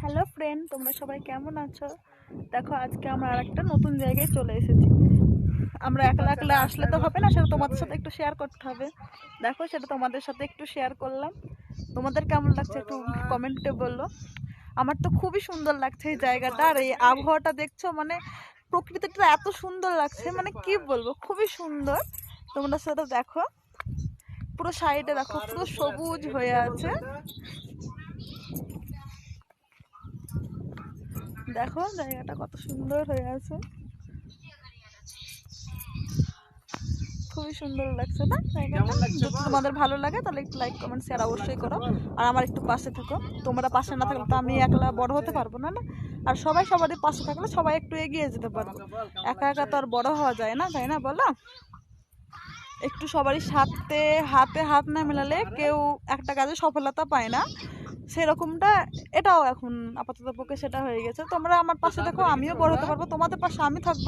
Hello friend তোমরা সবাই কেমন আছো? দেখো আজকে আমরা আরেকটা নতুন জায়গায় চলে এসেছি। আমরা একলা একলা আসলে তো হবে না সেটা তোমাদের সাথে একটু শেয়ার করতে হবে। দেখো সেটা তোমাদের সাথে একটু শেয়ার করলাম। তোমাদের কেমন লাগছে একটু কমেন্টে বলল আমার তো খুবই সুন্দর লাগছে এই জায়গাটা আর এই আবহাওয়াটা দেখছ মানে প্রকৃতিটা এত সুন্দর লাগছে মানে কি বলব খুবই সুন্দর। তোমরা সেটা দেখো পুরো সাইডে দেখো পুরো সবুজ হয়ে আছে। দেখো জায়গাটা কত সুন্দর হয়ে আছে। খুবই সুন্দর লাগছে না জায়গাটা? যদি তোমাদের ভালো লাগে তাহলে একটু লাইক কমেন্ট শেয়ার অবশ্যই করো। আর আমার একটু পাশে থাকো। তোমরা পাশে না থাকলে তো আমি একলা বড় হতে পারব না না? আর সবাই সবারই পাশে থাকলে সবাই একটু এগিয়ে যেতে পারব। একা একা তো আর বড় হওয়া যায় না তাই না বলো? একটু সবারই সাথে হাতে হাত না মেলালে কেউ একটা কাজে সফলতা পায় না। সেরকমটা এটাও এখন আপাতত পক্ষে সেটা হয়ে গেছে। তোমরা আমার পাশে দেখো আমিও বড় হতে পারব তোমাদের পাশে আমি থাকব।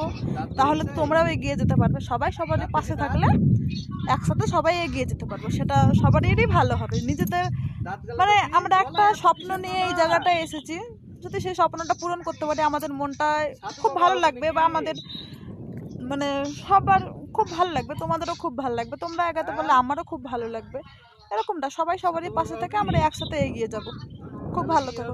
তাহলে তোমরাও এগিয়ে যেতে পারবে। সবাই সবারই পাশে থাকলে একসাথে সবাই এগিয়ে যেতে পারব। সেটা সবারই ভালো হবে। নিজেদের মানে আমরা একটা স্বপ্ন নিয়ে এই জায়গাটায় এসেছি। যদি সেই স্বপ্নটা পূরণ করতে পারি আমাদের মনটা খুব ভালো লাগবে বা আমাদের মানে সবার খুব ভালো লাগবে তোমাদেরও খুব ভালো লাগবে। তোমরা এগাতে পারলে আমারও খুব ভালো লাগবে। এরকমটা সবাই সবারই পাশে থেকে আমরা একসাথে এগিয়ে যাব। খুব ভালো থাকো।